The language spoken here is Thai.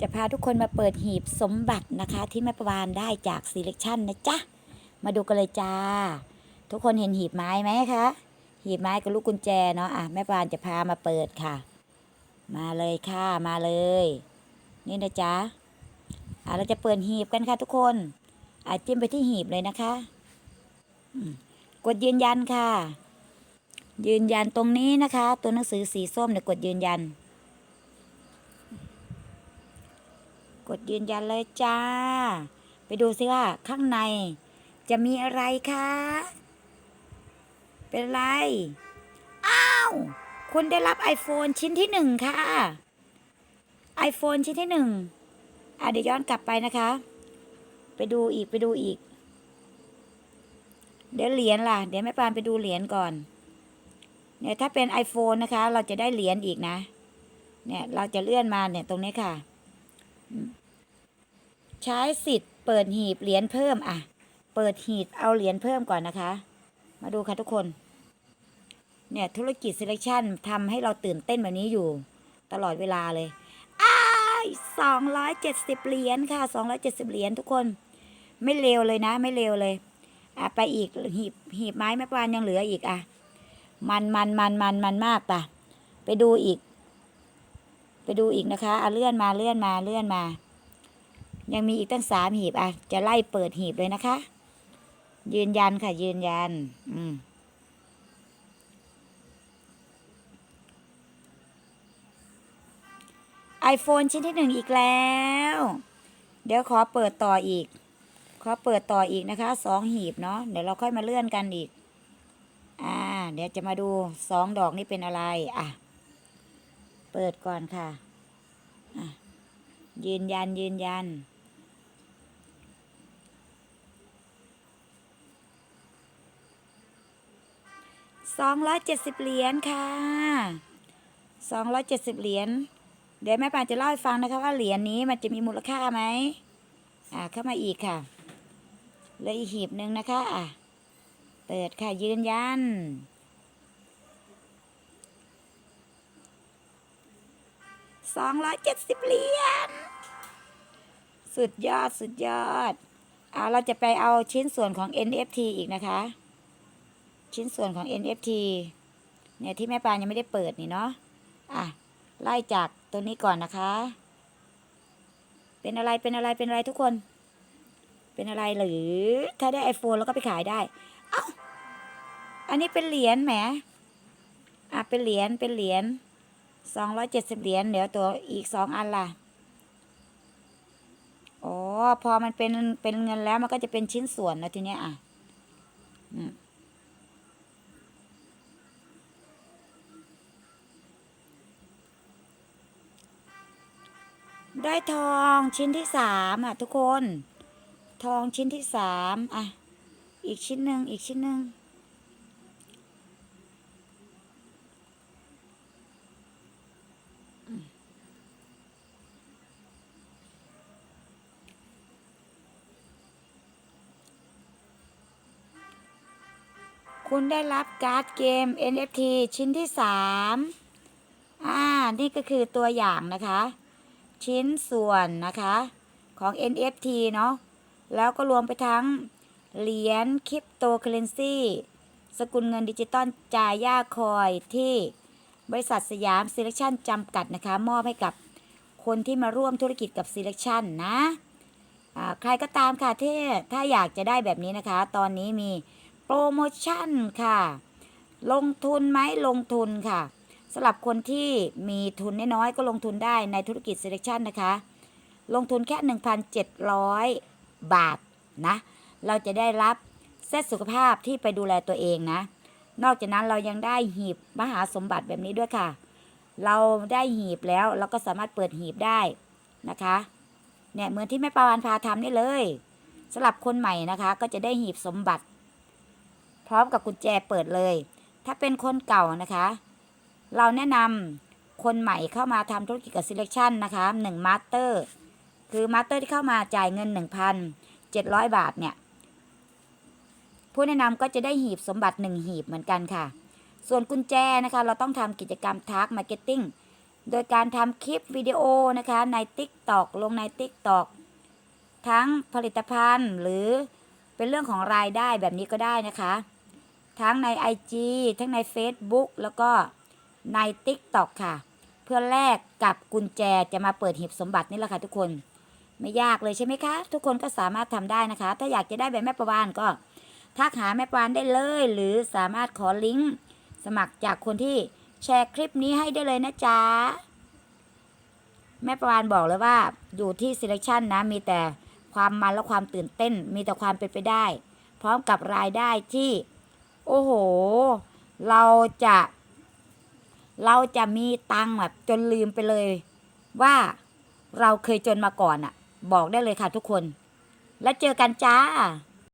จะพาทุกคนมาเปิดหีบสมบัตินะคะ ที่แม่ประวานได้จาก selection นะจ๊ะ มาดูกันเลยจ้า ทุกคนเห็นหีบไม้ไหมคะ หีบไม้กับลูกกุญแจเนาะอะแม่ประวานจะพามาเปิดค่ะ มาเลยค่ะมาเลย นี่นะจ๊ะอะเราจะเปิดหีบกันค่ะทุกคนอะจิ้มไปที่หีบเลยนะคะกดยืนยันค่ะ ยืนยันตรงนี้นะคะ ตัวหนังสือสีส้มเนี่ยกดยืนยัน กดยืนยันเลยจ้า ไปดูซิว่าข้างในจะมีอะไรคะ เป็นไร อ้าว คุณได้รับ iPhone ชิ้นที่หนึ่งค่ะ iPhone ชิ้นที่หนึ่งอะเดี๋ยวย้อนกลับไปนะคะ ไปดูอีกไปดูอีก เดี๋ยวเหรียญล่ะ เดี๋ยวแม่ปานไปดูเหรียญก่อน เนี่ยถ้าเป็น iPhone นะคะ เราจะได้เหรียญอีกนะ เนี่ยเราจะเลื่อนมาเนี่ยตรงนี้ค่ะ ใช้สิทธิ์เปิดหีบเหรียญเพิ่มอะ เปิดหีบเอาเหรียญเพิ่มก่อนนะคะ มาดูค่ะทุกคน เนี่ยธุรกิจ selection ทำให้เราตื่นเต้นแบบนี้อยู่ ตลอดเวลาเลยอ้ายสองร้อยเจ็ดสิบเหรียญค่ะสองร้อยเจ็ดสิบเหรียญทุกคน ไม่เลวเลยนะ ไม่เลวเลย อะไปอีกหีบหีบไม้แม่ปานยังเหลืออีกอะ มันมันมันมันมันมากปะไปดูอีก ไปดูอีกนะคะอะเลื่อนมาเลื่อนมาเลื่อนมา ยังมีอีกตั้งสามหีบอะ จะไล่เปิดหีบเลยนะคะ ยืนยันค่ะ ยืนยัน อืมไอโฟนชิ้นที่หนึ่งอีกแล้ว เดี๋ยวขอเปิดต่ออีก ขอเปิดต่ออีกนะคะสองหีบเนาะเดี๋ยวเราค่อยมาเลื่อนกันอีก อ่า เดี๋ยวจะมาดูสองดอกนี่เป็นอะไร อะ เปิดก่อนค่ะ อะยืนยันยืนยัน สองร้อยเจ็ดสิบเหรียญค่ะสองร้อยเจ็ดสิบเหรียญ เดี๋ยวแม่ปานจะเล่าให้ฟังนะคะว่าเหรียญนี้มันจะมีมูลค่าไหมอ่าเข้ามาอีกค่ะเหลืออีกหีบหนึ่งนะคะอะเปิดค่ะยืนยัน สองร้อยเจ็ดสิบเหรียญ สุดยอด สุดยอด อ่าเราจะไปเอาชิ้นส่วนของ NFT อีกนะคะ ชิ้นส่วนของ NFT เนี่ยที่แม่ปานยังไม่ได้เปิดนี่เนาะ อะ ไล่จากตัวนี้ก่อนนะคะ เป็นอะไร เป็นอะไร เป็นอะไรทุกคน เป็นอะไรหรือ ถ้าได้ iPhone แล้วก็ไปขายได้ เอ้า อันนี้เป็นเหรียญแหม อะ เป็นเหรียญ เป็นเหรียญสองร้อยเจ็ดสิบเหรียญ เดี๋ยวตัวอีกสองอันล่ะอ๋อ พอมันเป็น เป็นเงินแล้วมันก็จะเป็นชิ้นส่วนนะทีเนี้ยอะ อืม ได้ทองชิ้นที่สามอะทุกคน ทองชิ้นที่สามอะ อีกชิ้นหนึ่งอีกชิ้นหนึ่งคุณได้รับการ์ดเกม NFT ชิ้นที่สามอ่า นี่ก็คือตัวอย่างนะคะ ชิ้นส่วนนะคะของ NFT เนาะแล้วก็รวมไปทั้งเหรียญคริปโตเคเรนซีสกุลเงินดิจิตอลจาย่าคอยที่บริษัทสยาม Selection จำกัดนะคะ มอบให้กับคนที่มาร่วมธุรกิจกับ Selection นะใครก็ตามค่ะที่ถ้าอยากจะได้แบบนี้นะคะ ตอนนี้มีโปรโมชั่นค่ะ ลงทุนไหมลงทุนค่ะ สำหรับคนที่มีทุนน้อยๆก็ลงทุนได้ในธุรกิจ Selection นะคะ ลงทุนแค่ 1,700 บาทนะ เราจะได้รับเซตสุขภาพที่ไปดูแลตัวเองนะ นอกจากนั้นเรายังได้หีบมหาสมบัติแบบนี้ด้วยค่ะ เราได้หีบแล้วเราก็สามารถเปิดหีบได้นะคะเนี่ยเหมือนที่แม่ปาวานพาทำนี่เลยสำหรับคนใหม่นะคะ ก็จะได้หีบสมบัติ พร้อมกับกุญแจเปิดเลย ถ้าเป็นคนเก่านะคะ เราแนะนำคนใหม่เข้ามาทำธุรกิจกับ selection นะคะหนึ่งมาสเตอร์คือมาสเตอร์ที่เข้ามาจ่ายเงิน 1,700 บาทเนี่ย ผู้แนะนำก็จะได้หีบสมบัติ 1 หีบเหมือนกันค่ะ ส่วนกุญแจนะคะ เราต้องทำกิจกรรมทาร์กมาร์เก็ตติ้งโดยการทำคลิปวิดีโอนะคะใน TikTok ลงใน TikTok ทั้งผลิตภัณฑ์หรือเป็นเรื่องของรายได้แบบนี้ก็ได้นะคะ ทั้งใน IG ทั้งใน Facebook แล้วก็ ใน TikTok ค่ะ เพื่อแลกกับกุญแจจะมาเปิดหีบสมบัตินี่แหละค่ะทุกคน ไม่ยากเลยใช่ไหมคะ ทุกคนก็สามารถทำได้นะคะ ถ้าอยากจะได้แบบแม่ประวานก็ทักหาแม่ประวานได้เลย หรือสามารถขอลิงก์สมัครจากคนที่แชร์คลิปนี้ให้ได้เลยนะจ๊ะแม่ประวานบอกเลยว่าอยู่ที่ selection นะมีแต่ความมันและความตื่นเต้น มีแต่ความเป็นไปได้ พร้อมกับรายได้ที่ โอ้โห เราจะ เราจะมีตังแบบจนลืมไปเลย ว่าเราเคยจนมาก่อนอะบอกได้เลยค่ะทุกคน แล้วเจอกันจ้า